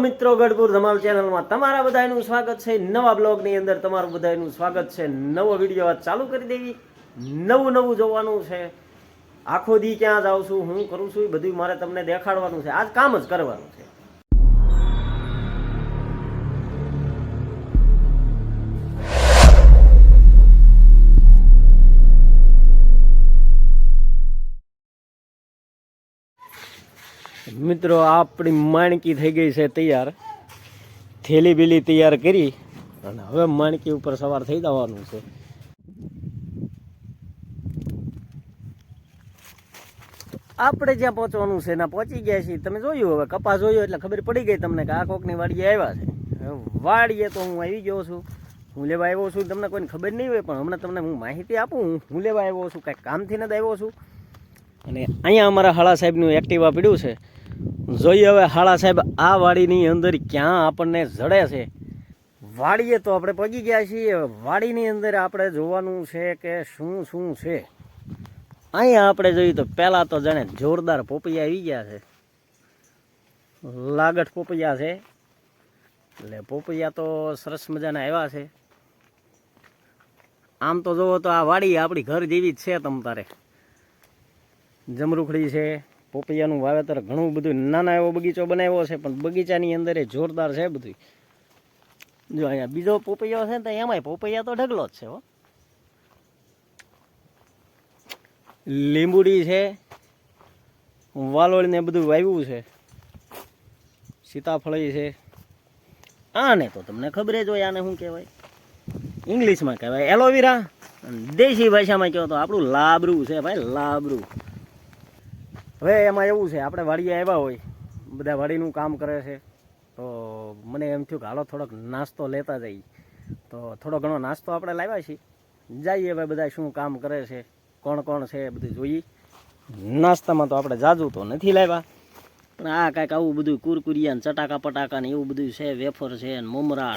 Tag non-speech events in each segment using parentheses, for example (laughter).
મિત્રો, ગઢપુર ધમાલ ચેનલમાં તમારા બધાનું સ્વાગત છે. નવા બ્લોગની અંદર તમારું બધાનું સ્વાગત છે. નવો વીડિયો ચાલુ કરી દેવી. નવું નવું જોવાનું છે. આખો દી ક્યાં જાઉં છું, હું કરું છું, એ બધું મારે તમને દેખાડવાનું છે. આજ કામ જ કરવાનું છે. મિત્રો, આપણી માણકી થઈ ગઈ છે તૈયાર. થેલી બીલી તૈયાર કરી અને હવે માણકી ઉપર સવાર થઈ જવાનું છે. આપણે જ્યાં પહોંચવાનું છે ના પહોંચી ગયા છીએ. તમે જોયું હવે, કપા જોયો એટલે ખબર પડી ગઈ તમને કે આ કોકની વાડીએ આવ્યા છે. વાડીએ તો હું આવી ગયો છું. હું લેવા આવ્યો છું, તમને કોઈને ખબર નહીં હોય, પણ હમણાં તમને હું માહિતી આપું. હું લેવા આવ્યો છું કાંઈક કામથી નથી આવ્યો છું. અને અહીંયા અમારા હાળા સાહેબનું એક્ટિવા પીડ્યું છે. જોઈએ હવે હાળા સાહેબ, આ વાડીની અંદર ક્યાં આપણને જડે છે? વાડીએ તો આપણે પગી ગયા છીએ. વાડીની અંદર આપણે જોવાનું છે કે શું શું છે. અહીંયા આપણે જોઈએ તો પહેલાં તો જાણે જોરદાર પોપૈયા આવી ગયા છે. લાગઠ પોપૈયા છે. એટલે પોપૈયા તો સરસ મજાના આવ્યા છે. આમ તો જોવો તો આ વાડી આપણી ઘર જેવી જ છે તમ તારે. જમરૂખડી છે. પોપૈયાનું વાવેતર ઘણું બધું નાના એવો બગીચો બનાવ્યો છે, પણ બગીચાની અંદર એ જોરદાર છે બધું જો અહીંયા બીજો પોપૈયો છે ને, તો એમાંય પોપૈયા તો ઢગલો જ છે, હો. લીંબુડી છે, વાલોળને બધું વાવ્યું છે, સીતાફળી છે. આને તો તમને ખબર જ હોય આને શું કહેવાય? ઇંગ્લિશમાં કહેવાય એલોવેરા. અને દેશી ભાષામાં કહો તો આપણું લાબરું છે, ભાઈ, લાબરું. હવે એમાં એવું છે, આપણે વાડીએ આવ્યા હોય, બધા વાડીનું કામ કરે છે, તો મને એમ થયું કે હાલો થોડોક નાસ્તો લેતા જઈએ. તો થોડો ઘણો નાસ્તો આપણે લાવ્યા છીએ. જઈએ હવે બધા શું કામ કરે છે, કોણ કોણ છે એ બધું જોઈએ. નાસ્તામાં તો આપણે જાજુ તો નથી લાવ્યા. પણ આ કાંઈક આવું બધું કુરકુરિયા ચટાકા પટાકા ને એવું બધું છે, વેફર છે ને મમરા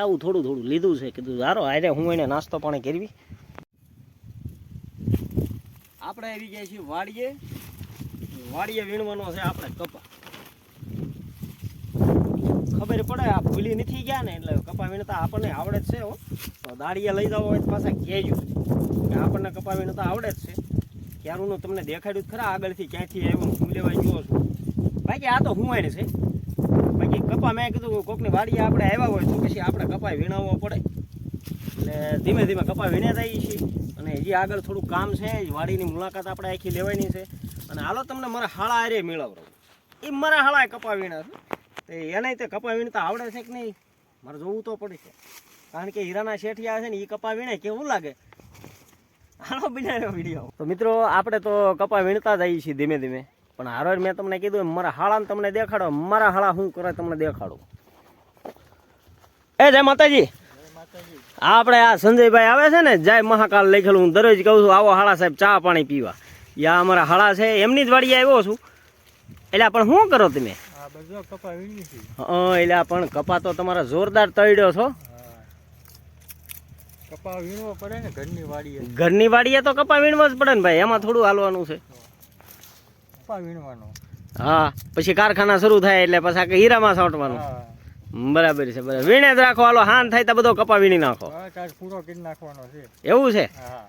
આવું થોડું થોડું લીધું છે, કીધું સારો આજે હું એને નાસ્તો પાણી કરવી. આપણે આવી ગયા છીએ વાડીએ. વાડીએ વીણવાનો છે આપણે કપા. ખબર પડે, આ ભૂલી નથી ગયા ને, એટલે કપા વીણતા આપણને આવડે જ છે હો. તો દાડીએ લઈ જાવ હોય પાછા કહેજો કે આપણને કપા વીણતા આવડે જ છે. ક્યારનું તમને દેખાડ્યું ખરા, આગળથી ક્યાંથી આવ્યું હું લેવા ગયો છું. બાકી આ તો હું એને છે. બાકી કપા મેં કીધું, કોકની વાડીએ આપણે આવ્યા હોય તો પછી આપણે કપા વીણાવવો પડે. એટલે ધીમે ધીમે કપા વીણ્યા જઈએ છીએ. અને હજી આગળ થોડું કામ છે વાડીની મુલાકાત આપણે આખી લેવાની છે. અને હાલો તમને મારા હાળા આરે મેળવરો. એ મારા હાળા કપા વીણા છે. તે એને તે કપા વીણતા આવડે છે કે નહીં? મારે જોવું તો પડે છે. કારણ કે હીરાના શેઠિયા છે ને એ કપા વીણે કેવું લાગે? હાલો બીજા વીડિયો. તો મિત્રો, આપણે તો કપા વીણતા જઈએ છીએ ધીમે ધીમે. પણ હારો મેં તમને કીધું મારા હાળાને તમને દેખાડો. મારા હાળા શું કરે તમને દેખાડો. એ જય માતાજી. આપણે આ સંજયભાઈ આવે છે ને, જય મહાકાલ લખેલું. હું દરરોજ કહું છું, આવો હાળા સાહેબ, ચા પાણી પીવા. યા અમારા હાળા છે એમની જ વાડીએ આવ્યો છું. એટલે પણ શું કરો તમે? એટલે પણ કપા તો તમારા જોરદાર તળ્યો છો. કપા વીણવો પડે ને ઘરની વાડીએ. ઘરની વાડીએ તો કપા વીણવા જ પડે ને ભાઈ એમાં થોડું હાલવાનું છે. કપા વીણવાનો. હા પછી કારખાના શરૂ થાય એટલે પછી આ હીરામાં સોંટવાનું બરાબર છે બરાબર. વીણે જ રાખો હાલો હાન થાય તો બધો કપા વીણી નાખો. પૂરો કરી નાખવાનો છે. એવું છે? હા.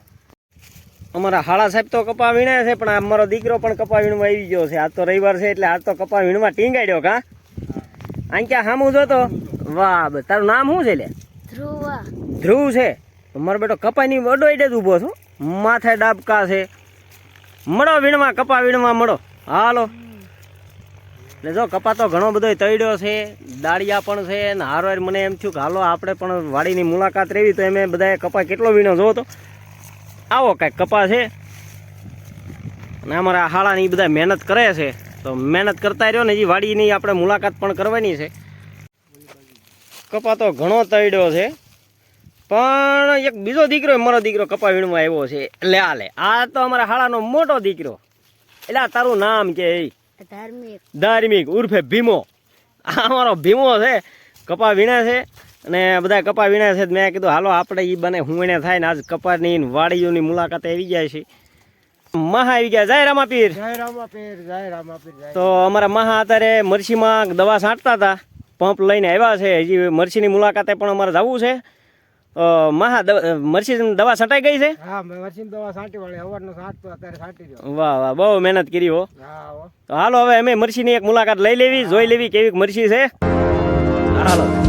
અમારા હાળા સાહેબ તો કપા વીણ્યા છે પણ આ મારો દીકરો પણ કપા વીણવા આવી ગયો છે. આજ તો રવિવાર છે એટલે આજ તો કપા વીણવા ટીંગાડ્યો કા? અહીં ક્યાં હામું જોતો વાહ બસ. તારું નામ શું છે લે? ધ્રુવા. છે? મારો બેટો કપાની અડોઈડે જ ઊભો છું. માથે ડાબકા છે. મળો વીણવા કપા વીણવા મળો. હાલો. એટલે જો કપા તો ઘણો બધો તળ્યો છે દાળિયા પણ છે ને હારો મને એમ થયું કે હાલો આપણે પણ વાડીની મુલાકાત લેવી તો એમ બધાએ કપા કેટલો વીણો જોવો તો. આવો કાંઈક કપા છે. અને અમારા હાળાની બધા મહેનત કરે છે. તો મહેનત કરતા રહ્યો ને હજી વાડીની આપણે મુલાકાત પણ કરવાની છે. કપા તો ઘણો તળ્યો છે. પણ એક બીજો દીકરો મારો દીકરો કપા વીણવા આવ્યો છે. એટલે આ લે. આ તો અમારા હાળાનો મોટો દીકરો. એટલે આ તારું નામ કે એ? ધાર્મિક. ધાર્મિક ઉર્ફે ભીમો. આ અમારો ભીમો છે. કપા વીણે છે. અને બધા કપા વીણ્યા છે મેં કીધું હાલો આપણે એ બને હુંણે થાય ને આજ કપાની વાડીઓની મુલાકાતે આવી જાય છે. મહા આવી ગયા. જય રામાપીર. જય રામાપીર જય રામાપીર તો અમારા મહા અત્યારે મરસીમાં દવા છાંટતા હતા પંપ લઈને આવ્યા છે. હજી મરસીની મુલાકાતે પણ અમારે જવું છે. મહા મરસી દવા છંટાઈ ગઈ છે? હા મેં દવા છાંટી વાળી અવારનો છાંટતો અત્યારે છાંટી દો વાહ વાહ બહુ મહેનત કરી હો. હો. તો હાલો હવે અમે મરસીની એક મુલાકાત લઈ લેવી જોઈ લેવી કેવી મરસી છે. હાલો.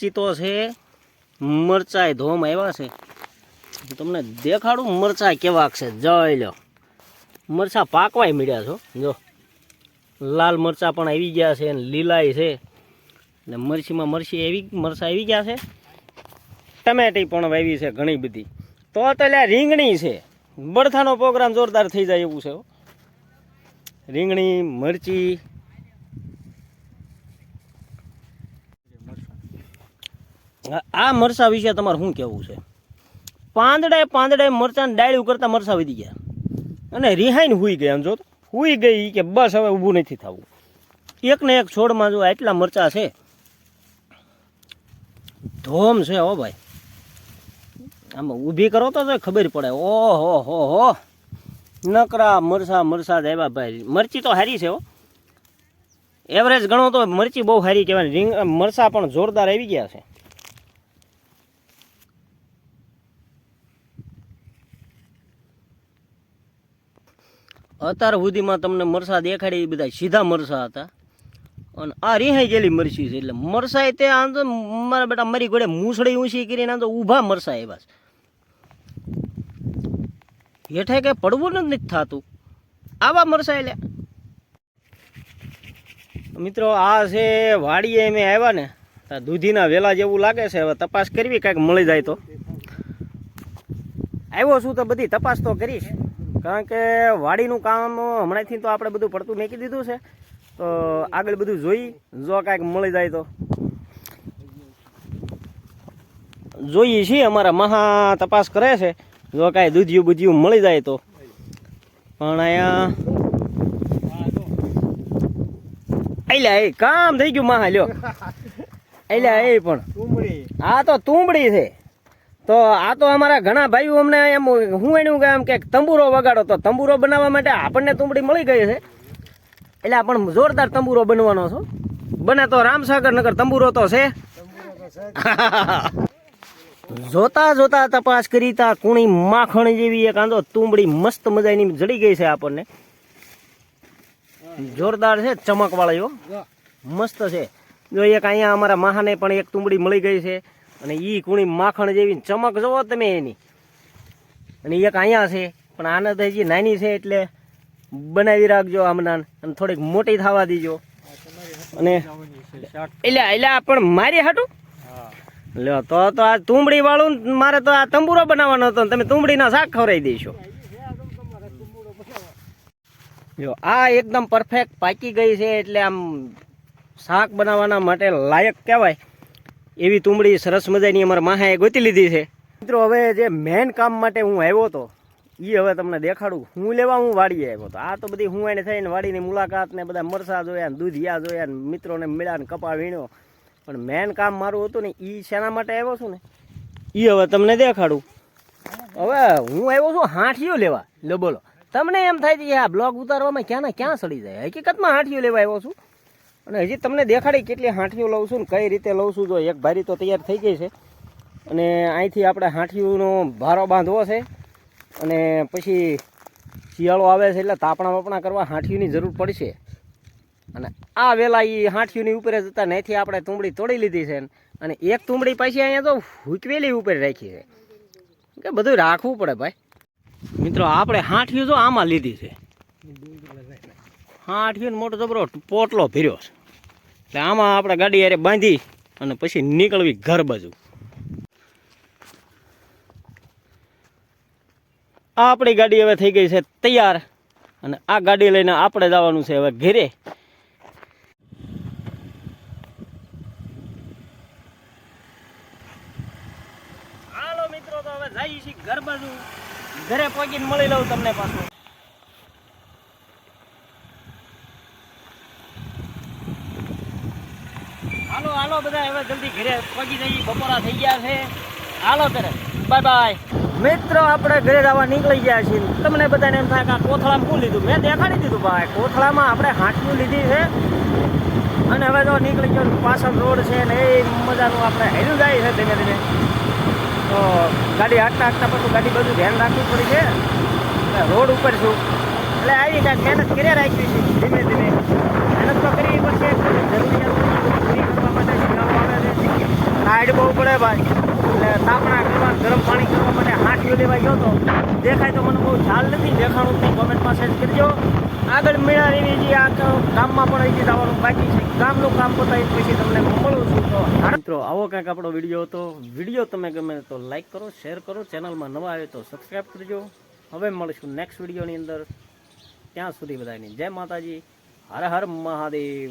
મરચી તો છે, મરચાય ધોમ આવ્યા છે. તમને દેખાડું મરચાં કેવા છે. જોઈ લો મરચાં પાકવાય મળ્યા છો. જો, લાલ મરચાં પણ આવી ગયા છે અને લીલાય છે. ને મરચીમાં મરચી એવી, મરચાં આવી ગયા છે. ટમેટી પણ વાવી છે ઘણી બધી. તો તો રીંગણી છે. બળથાનો પ્રોગ્રામ જોરદાર થઈ જાય એવું છે. રીંગણી, મરચી આ- મરસા વિશે તમારે શું કહેવું છે? પાંદડે પાંદડે મરચાં ડાળ્યું કરતાં મરસા વધી ગયા. અને રિહાઈન હુઈ ગયા આમ જો. હુઈ ગઈ કે બસ હવે ઊભું નથી થવું. એક ને એક છોડમાં જો આટલા મરચાં છે. ધોમ છે હો ભાઈ. આમાં ઊભી કરો તો ખબર પડે. ઓહો હો હો નકરા મરસા મરસા જ ભાઈ. મરચી તો હારી છે હો. એવરેજ ગણો તો મરચી બહુ હારી કહેવાય. રીંગ મરસા પણ જોરદાર આવી ગયા છે. અત્યાર સુધીમાં તમને મરસા દેખાડી એ બધા સીધા મરસા હતા. અને આ રિહાઈ ગયેલી મરસી છે, એટલે મરસા તે આમ તો મારા બેટા મારી ઘોડે મૂસળી ઊંચી કરીને આમ તો ઊભા મરસા આવ્યા છે. હેઠે કંઈ પડવું જ નથી થતું. આવા મરસા એટલે મિત્રો, આ છે વાડીએ મેં આવ્યા ને ત્યાં દૂધીના વેલા જેવું લાગે છે, હવે તપાસ કરવી, કાંઈક મળી જાય તો. આવ્યો છું તો બધી તપાસ તો કરીશ. કારણ કે વાડીનું કામ હમણાંથી તો આપણે બધું પડતું મેકી દીધું છે. તો આગળ બધું જોઈ જો કાંઈક મળી જાય તો. જોઈએ છીએ અમારા મહા તપાસ કરે છે. જો કાંઈ દૂધિયું બુધિયું મળી જાય તો. પણ અહીંયા અલ્યા એ કામ થઈ ગયું મહા લ્યો. (laughs) અલ્યા એ પણ. આ તો તુંબડી છે. તો આ તો અમારા ઘણા ભાઈઓ અમને એમ હું એનું કે એમ કે તંબુરો વગાડો તો તંબુરો બનાવવા માટે આપણને તુંબડી મળી ગઈ છે. એટલે પણ જોરદાર તંબુરો બનવાનો છો. બને તો રામસાગર નગર તંબુરો તો છે. (laughs) જોતા જોતા તપાસ કરી તા કુણી માખણ જેવી એક આંધો તુંબડી મસ્ત મજાની જડી ગઈ છે આપણને. જોરદાર છે ચમકવાળી મસ્ત છે. જો એક અહીંયા અમારા મહાને પણ એક તુંબડી મળી ગઈ છે. અને ઈ કુણી માખણ જેવી ચમક જોવો તમે એની. અને એક અહીંયા છે, પણ આને તો હજી નાની છે એટલે બનાવી રાખજો હમણાં અને થોડીક મોટી થવા દેજો. અને એટલે એટલે પણ મારી હાટું? લ્યો તો તો આ તુંબડી વાળું મારે તો આ તંબુરો બનાવવાનો હતો તમે તુંબડીના શાક ખવડાવી દેશો. જો આ એકદમ પરફેક્ટ પાકી ગઈ છે એટલે આમ શાક બનાવવાના માટે લાયક કહેવાય. એવી તુંબડી સરસ મજાની અમારા માહાએ ગોતી લીધી છે. મિત્રો હવે જે મેન કામ માટે હું આવ્યો હતો એ હવે તમને દેખાડું. હું લેવા હું વાડીએ આવ્યો હતો આ તો બધી હું એને થઈને વાડીની મુલાકાત ને બધા મરસા જોયા ને દૂધિયા જોયા ને મિત્રોને મળ્યા ને કપા વીણ્યો. પણ મેન કામ મારું હતું ને એ શેના માટે આવ્યો છું ને? એ હવે તમને દેખાડું. હવે હું આવ્યો છું હાંઠીઓ લેવા. લો બોલો. તમને એમ થાય છે કે આ બ્લોગ ઉતારવામાં ક્યાં ને ક્યાં સડી જાય? હકીકતમાં હાંઠીઓ લેવા આવ્યો છું. અને હજી તમને દેખાડી કેટલી હાંઠીઓ લઉં છું ને કઈ રીતે લઉં છું જો એક ભારી તો તૈયાર થઈ ગઈ છે. અને અહીંથી આપણે હાંઠીઓનો ભારો બાંધવો છે. અને પછી શિયાળો આવે છે એટલે તાપણા વાપણા કરવા હાંઠીઓની જરૂર પડશે. અને આ વેલા એ હાંઠીઓની ઉપર જતા નહીંથી આપણે તુંબડી તોડી લીધી છે અને એક તુંબડી પાછી અહીંયા તો હુકવેલી ઉપર રાખી છે. કે બધું રાખવું પડે ભાઈ. મિત્રો, આપણે હાંઠીઓ જો આમાં લીધી છે. હાંઠિયું મોટો જબરો પોટલો ભર્યો છે. એટલે આમાં આપણે ગાડી યારે બાંધી અને પછી નીકળવી ઘર બાજુ. આ આપણી ગાડી હવે થઈ ગઈ છે તૈયાર અને આ ગાડી લઈને આપણે જવાનું છે હવે ઘેરે. હાલો મિત્રો, તો હવે જઈએ છીએ ઘર બાજુ. ઘરે પહોંચીને મળી લઉં તમને પાછું. બધા, હવે જલ્દી ઘરે પહોંચી જઈએ બપોરા થઈ ગયા છે. હાલો ત્યારે, બાય બાય. મિત્રો, આપણે ઘરે જવા નીકળી ગયા છીએ. તમને બધાને એમ થાય કે આ કોથળામાં શું લીધું? મેં દેખાડી દીધું ભાઈ, કોથળામાં આપણે હાંઠનું લીધી છે. અને હવે તો નીકળી ગયો પાછળ રોડ છે ને એ મજાનું આપણે હેલું જાય છે ધીમે ધીમે. તો ગાડી હાંકતા હાંકતા પછી ગાડી બધું ધ્યાન રાખવું પડે છે. એટલે રોડ ઉપર છું. એટલે આવી કાંઈક મહેનત કર્યા રાખી છે ધીમે ધીમે. મહેનત તો કરવી પડશે જરૂરિયાત પૂરી કરવા માટે શીખવવા આવે છે બહુ પડે ભાઈ. એટલે તાપણા કરવા, ગરમ પાણી કરવા માટે હાંઠીઓ લેવા ગયો તો દેખાય તો મને બહુ ખ્યાલ નથી, દેખાણું નહીં કોમેન્ટ મેસેજ કરજો. આગળ મેળાની જે આ ગામમાં પણ હજી જવાનું બાકી છે. ગામનું કામ પતાવી પછી તમને મળું છું તો મિત્રો, આવો કંઈક આપણો વીડિયો હતો. વીડિયો તમે ગમે તો લાઈક કરો શેર કરો. ચેનલમાં નવા આવે તો સબસ્ક્રાઈબ કરજો. હવે મળીશું નેક્સ્ટ વિડીયોની અંદર. ત્યાં સુધી બધાની જય માતાજી. હર હર મહાદેવ.